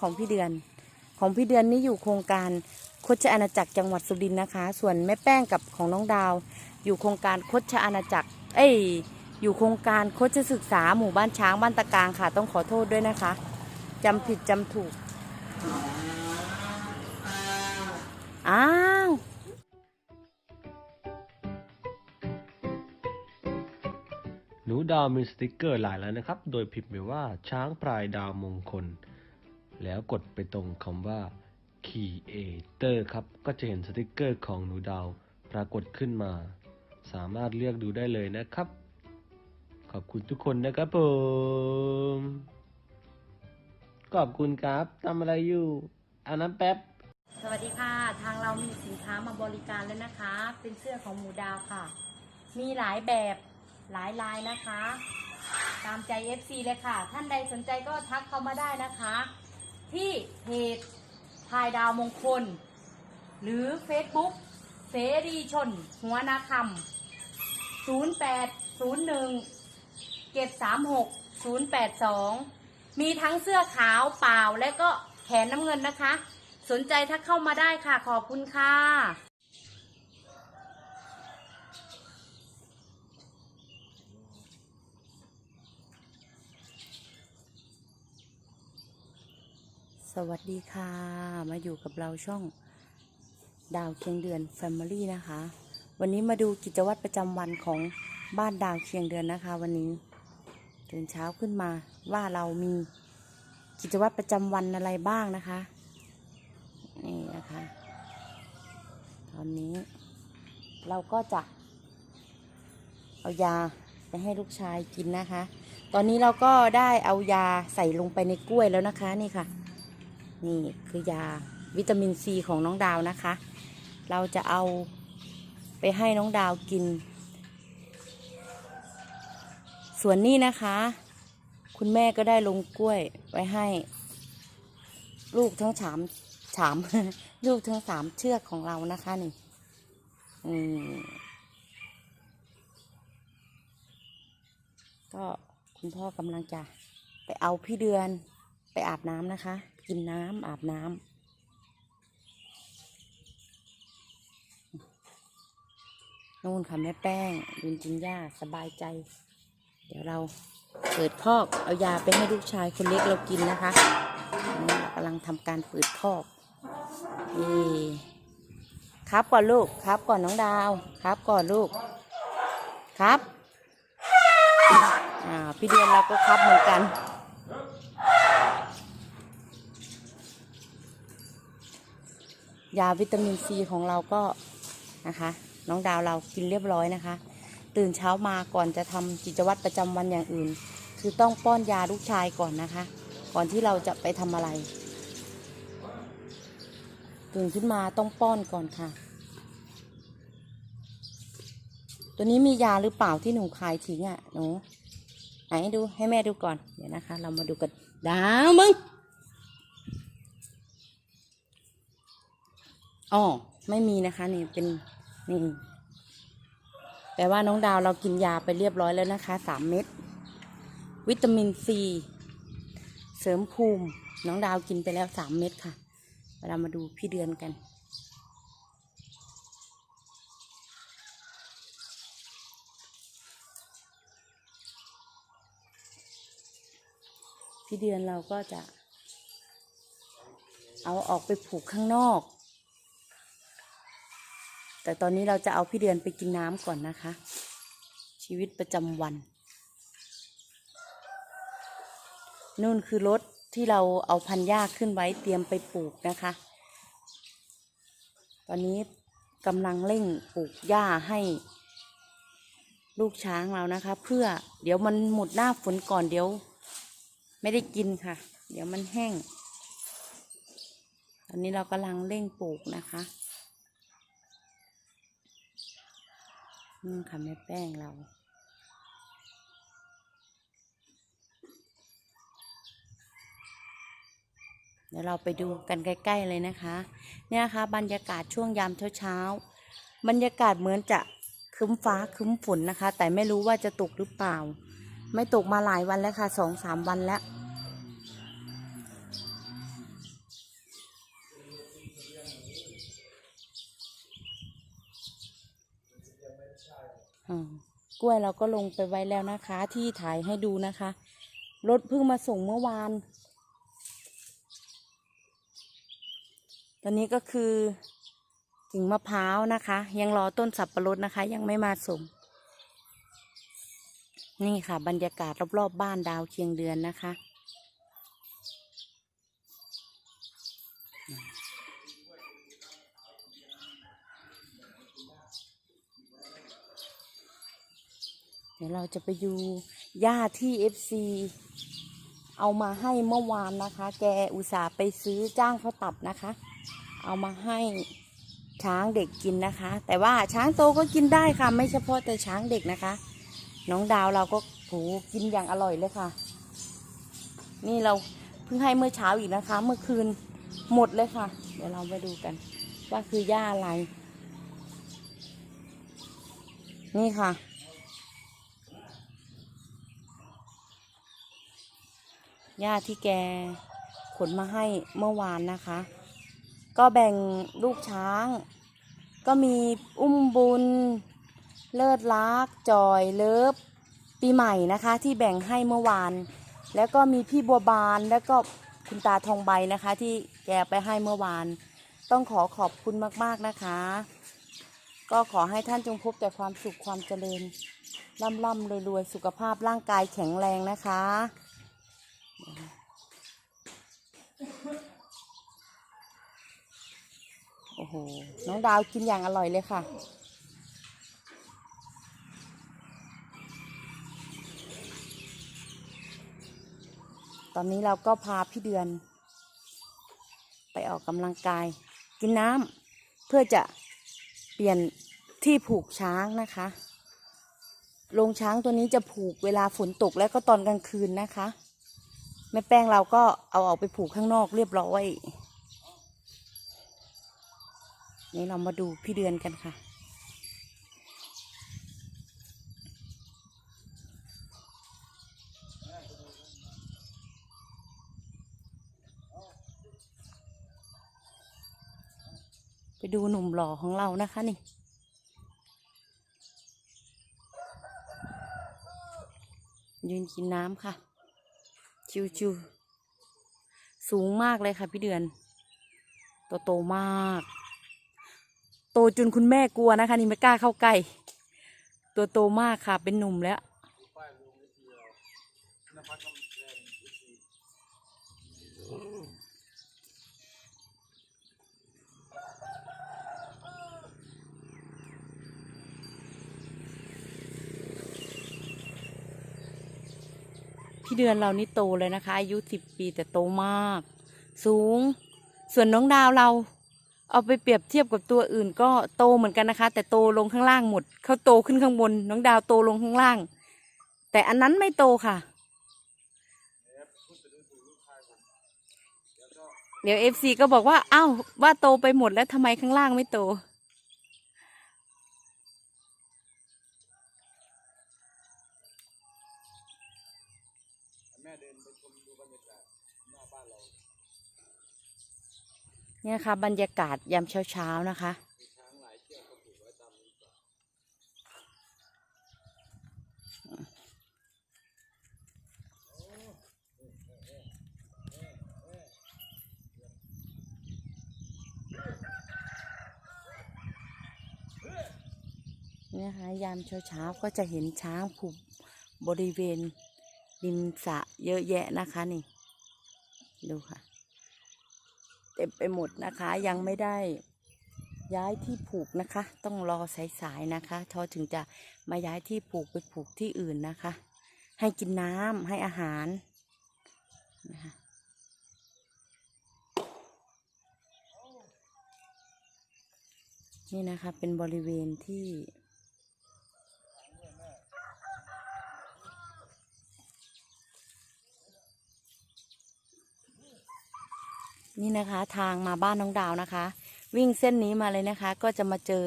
ของพี่เดือน ของพี่เดือนนี่อยู่โครงการโคชอาณาจักรจังหวัดสุรินทร์นะคะ ส่วนแม่แป้งกับของน้องดาว อยู่โครงการโคชอาณาจักร เอ้ย อยู่โครงการโคชศึกษาหมู่บ้านช้างบ้านตะกางค่ะ ต้องขอโทษด้วยนะคะจำผิดจำถูก อ้าวหนูดาวมีสติกเกอร์หลายแล้วนะครับ โดยพิมพ์ไปว่าช้างพลายดาวมงคล แล้วกดไปตรงคำว่า Creator ครับ ก็จะเห็นสติกเกอร์ของหนูดาวปรากฏขึ้นมา สามารถเลือกดูได้เลยนะครับ ขอบคุณทุกคนนะครับผม ขอบคุณครับทำอะไรอยู่อาน้ำแป๊บ สวัสดีค่ะ ทางเรามีสินค้ามาบริการแล้วนะคะ เป็นเสื้อของหมูดาวค่ะ มีหลายแบบหลายลายนะคะ ตามใจ FC เลยค่ะ ท่านใดสนใจก็ทักเข้ามาได้นะคะ ที่เพจพายดาวมงคล หรือ Facebook เสรีชน หัวนาคำ0801 736 082 มีทั้งเสื้อขาวเปล่าและก็แขนน้ำเงินนะคะ สนใจทักเข้ามาได้ค่ะ ขอบคุณค่ะ สวัสดีค่ะ มาอยู่กับเราช่องดาวเคียงเดือน Family นะคะ วันนี้มาดูกิจวัตรประจำวันของบ้านดาวเคียงเดือนนะคะ วันนี้ตื่นเช้าขึ้นมาว่าเรามีกิจวัตรประจำวันอะไรบ้างนะคะ นี่นะคะ ตอนนี้ เราก็จะ เอายาไปให้ลูกชายกินนะคะ ตอนนี้เราก็ได้เอายาใส่ลงไปในกล้วยแล้วนะคะนี่ค่ะ นี่คือยาวิตามินซีของน้องดาวนะคะ เราจะเอาไปให้น้องดาวกิน ส่วนนี้นะคะ คุณแม่ก็ได้ลงกล้วยไว้ให้ ลูกทั้งสามสามลูกทั้งสามเชือกของเรานะคะนี่ก็คุณพ่อกำลังจะไปเอาพี่เดือนไปอาบน้ำนะคะ กินน้ำอาบน้ำนู่นค่ะแม่แป้งยืนกินหญ้าสบายใจ เดี๋ยวเราเปิดคอกเอายาไปให้ลูกชายคนเล็กเรากินนะคะนี่เรากำลังทำการเปิดคอกนี่ครับก่อนลูกครับก่อนน้องดาว ครับก่อนลูก ครับ อ่าพี่เดือนเราก็ครับเหมือนกัน ยาวิตามินซีของเราก็นะคะ น้องดาวเรากินเรียบร้อยนะคะ ตื่นเช้ามาก่อนจะทำกิจวัตรประจำวันอย่างอื่น คือต้องป้อนยาลูกชายก่อนนะคะ ก่อนที่เราจะไปทำอะไร ตื่นขึ้นมาต้องป้อนก่อนค่ะ ตัวนี้มียาหรือเปล่าที่หนูขายทิ้งอะหนูไหนดูให้แม่ดูก่อนเดี๋ยวนะคะ เรามาดูกันดาวมึง อ๋อไม่มีนะคะนี่เป็นนี่แต่ว่าน้องดาวเรากินยาไปเรียบร้อยแล้วนะคะสามเม็ดวิตามินซีเสริมภูมิ น้องดาวกินไปแล้วสามเม็ดค่ะเรามาดูพี่เดือนกัน พี่เดือนเราก็จะเอาออกไปผูกข้างนอก แต่ตอนนี้เราจะเอาพี่เดือนไปกินน้ำก่อนนะคะ ชีวิตประจำวัน นู่นคือรถที่เราเอาพันหญ้าขึ้นไว้เตรียมไปปลูกนะคะ ตอนนี้กำลังเร่งปลูกหญ้าให้ลูกช้างเรานะคะ เพื่อเดี๋ยวมันหมดหน้าฝนก่อนเดี๋ยว ไม่ได้กินค่ะ เดี๋ยวมันแห้ง ตอนนี้เรากำลังเร่งปลูกนะคะ นี่ค่ะแม่แป้งเรา เดี๋ยวเราไปดูกันใกล้ ๆ เลยนะคะ เนี่ยนะคะบรรยากาศช่วงยามเช้าๆ บรรยากาศเหมือนจะคึ้มฟ้าคึ้มฝนนะคะ แต่ไม่รู้ว่าจะตกหรือเปล่า ไม่ตกมาหลายวันแล้วค่ะสองสามวันแล้ว ล้วยเราก็ลงไปไว้แล้วนะคะ ที่ถ่ายให้ดูนะคะ รถเพิ่งมาส่งเมื่อวาน ตอนนี้ก็คือกิ่งมะพร้าวนะคะ ยังรอต้นสับปะรดนะคะ ยังไม่มาส่ง นี่ค่ะ บรรยากาศรอบๆบบ้านดาวเคียงเดือนนะคะ ดี๋ยวเราจะไปดูหญ้าที่ FC เอามาให้เมื่อวานนะคะ แกอุตส่าห์ไปซื้อจ้างเขาตัดนะคะ เอามาให้ช้างเด็กกินนะคะ แต่ว่าช้างโตก็กินได้ค่ะ ไม่เฉพาะแต่ช้างเด็กนะคะ น้องดาวเราก็โหกินอย่างอร่อยเลยค่ะ นี่เราเพิ่งให้เมื่อเช้าอีกนะคะ เมื่อคืนหมดเลยค่ะ เดี๋ยวเราไปดูกัน ว่าคือหญ้าอะไร นี่ค่ะ หญ้าที่แกขนมาให้เมื่อวานนะคะ ก็แบ่งลูกช้าง ก็มีอุ้มบุญ เลิศลักจอยเลิฟปีใหม่นะคะ ที่แบ่งให้เมื่อวาน แล้วก็มีพี่บัวบานแล้วก็คุณตาทองใบนะคะ ที่แกไปให้เมื่อวาน ต้องขอขอบคุณมากๆนะคะ ก็ขอให้ท่านจงพบแต่ความสุขความเจริญร่ำร่ำรวยรวยสุขภาพร่างกายแข็งแรงนะคะ โอ้โห น้องดาวกินอย่างอร่อยเลยค่ะ ตอนนี้เราก็พาพี่เดือน ไปออกกำลังกาย กินน้ำเพื่อจะเปลี่ยนที่ผูกช้างนะคะโรงช้างตัวนี้จะผูกเวลาฝนตกและก็ตอนกลางคืนนะคะ แม่แป้งเราก็เอาออกไปผูกข้างนอกเรียบร้อย นี่เรามาดูพี่เดือนกันค่ะ ไปดูหนุ่มหล่อของเรานะคะนี่ยืนกินน้ำค่ะ ชิวๆสูงมากเลยค่ะพี่เดือนตัวโตมาก โตจนคุณแม่กลัวนะคะ นี่ไม่กล้าเข้าใกล้ ตัวโตมากค่ะเป็นหนุ่มแล้ว พี่เดือนเรานี่โตเลยนะคะอายุสิบปีแต่โตมาก สูง ส่วนน้องดาวเราเอาไปเปรียบเทียบกับตัวอื่น ก็โตเหมือนกันนะคะ แต่โตลงข้างล่างหมดเขาโตขึ้นข้างบน น้องดาวโตลงข้างล่าง แต่อันนั้นไม่โตค่ะ เดี๋ยวเอฟซีก็บอกว่าอ้าวว่าโตไปหมดแล้วทำไมข้างล่างไม่โต เนี่ยค่ะ บรรยากาศยามเช้าๆนะคะเนี่ยค่ะยามเช้าๆก็จะเห็นช้างผูกบริเวณริมสะเยอะแยะนะคะนี่ ดูค่ะ ต็มไปหมดนะคะ ยังไม่ได้ย้ายที่ผูกนะคะ ต้องรอสายๆนะคะทอถึงจะมาย้ายที่ผูกไปผูกที่อื่นนะคะ ให้กินน้ำให้อาหารนะคะนี่นะคะเป็นบริเวณที่ นี่นะคะทางมาบ้านน้องดาวนะคะ วิ่งเส้นนี้มาเลยนะคะ ก็จะมาเจอ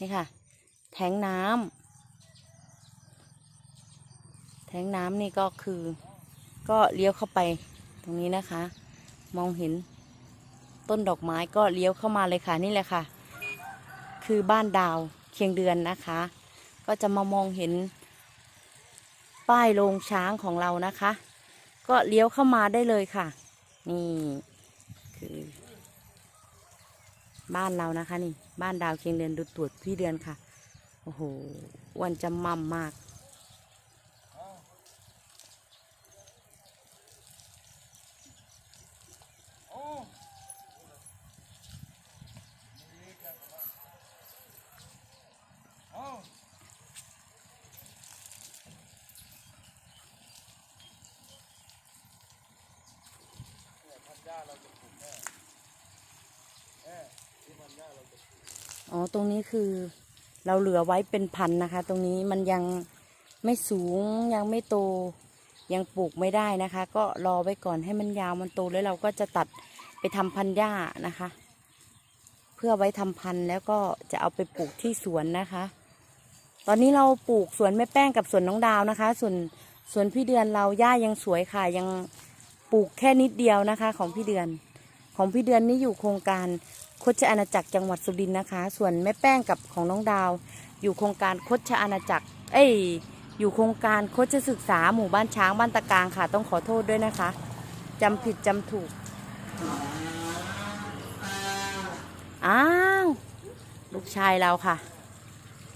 นี่ค่ะ แทงน้ำแทงน้ำนี่ก็คือ ก็เลี้ยวเข้าไปตรงนี้นะคะ มองเห็นต้นดอกไม้ก็เลี้ยวเข้ามาเลยค่ะนี่แหละค่ะ คือบ้านดาวเคียงเดือนนะคะ ก็จะมามองเห็น ป้ายโรงช้างของเรานะคะ ก็เลี้ยวเข้ามาได้เลยค่ะ นี่คือ บ้านเรานะคะนี่ บ้านดาวเคียงเดือนดูตรวจพี่เดือนค่ะ โอ้โหวันจะมั่มมาก อ๋อ ตรงนี้คือเราเหลือไว้เป็นพันนะคะ ตรงนี้มันยังไม่สูงยังไม่โตยังปลูกไม่ได้นะคะ ก็รอไว้ก่อนให้มันยาวมันโตแล้วเราก็จะตัดไปทำพันหญ้านะคะ เพื่อไว้ทำพันธุ์แล้วก็จะเอาไปปลูกที่สวนนะคะ ตอนนี้เราปลูกสวนแม่แป้งกับสวนน้องดาวนะคะ ส่วนสวนพี่เดือนเราหญ้ายังสวยค่ะยังปลูกแค่นิดเดียวนะคะ ของพี่เดือน ของพี่เดือนนี่อยู่โครงการ โคชอาณาจักรจังหวัดสุรินทร์นะคะ ส่วนแม่แป้งกับของน้องดาว อยู่โครงการโคชอาณาจักร เอ้ย อยู่โครงการโคชศึกษาหมู่บ้านช้างบ้านตะกางค่ะ ต้องขอโทษด้วยนะคะจำผิดจำถูก อ้าว ลูกชายเราค่ะ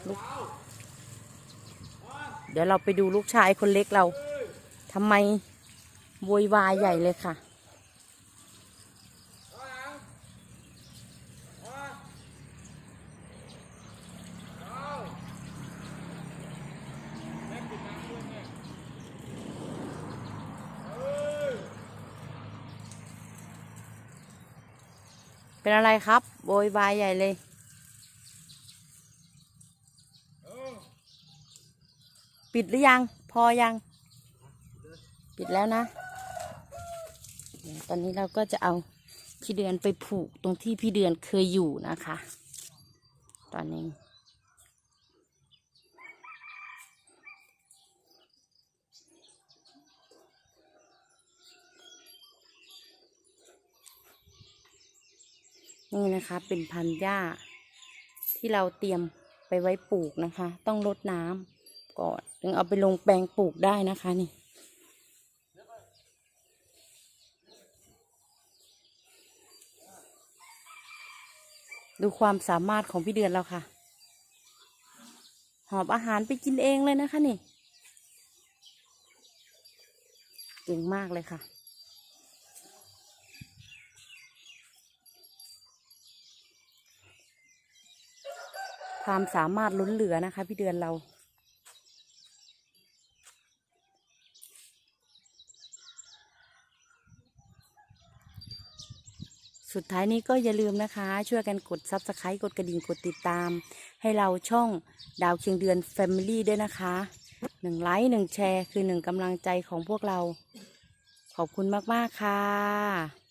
ลูกเดี๋ยวเราไปดูลูกชายคนเล็กเราทำไมโวยวายใหญ่เลยค่ะ เป็นอะไรครับ โวยวายใหญ่เลย ปิดหรือยัง พอยัง ปิดแล้วนะ ตอนนี้เราก็จะเอาพี่เดือนไปผูกตรงที่พี่เดือนเคยอยู่นะคะ ตอนนี้ นี่นะคะเป็นพันธุ์หญ้า ที่เราเตรียมไปไว้ปลูกนะคะ ต้องรดน้ำก่อนถึงเอาไปลงแปลงปลูกได้นะคะนี่ดูความสามารถของพี่เดือนเราค่ะ หอบอาหารไปกินเองเลยนะคะนี่ เก่งมากเลยค่ะ ความสามารถล้นเหลือนะคะ พี่เดือนเรา สุดท้ายนี้ก็อย่าลืมนะคะ ช่วยกันกด Subscribe กดกระดิ่งกดติดตาม ให้เราช่องดาวเคียงเดือน Family ด้วยนะคะหนึ่งไลค์หนึ่งแชร์คือหนึ่งกำลังใจของพวกเรา ขอบคุณมาก ๆ ค่ะ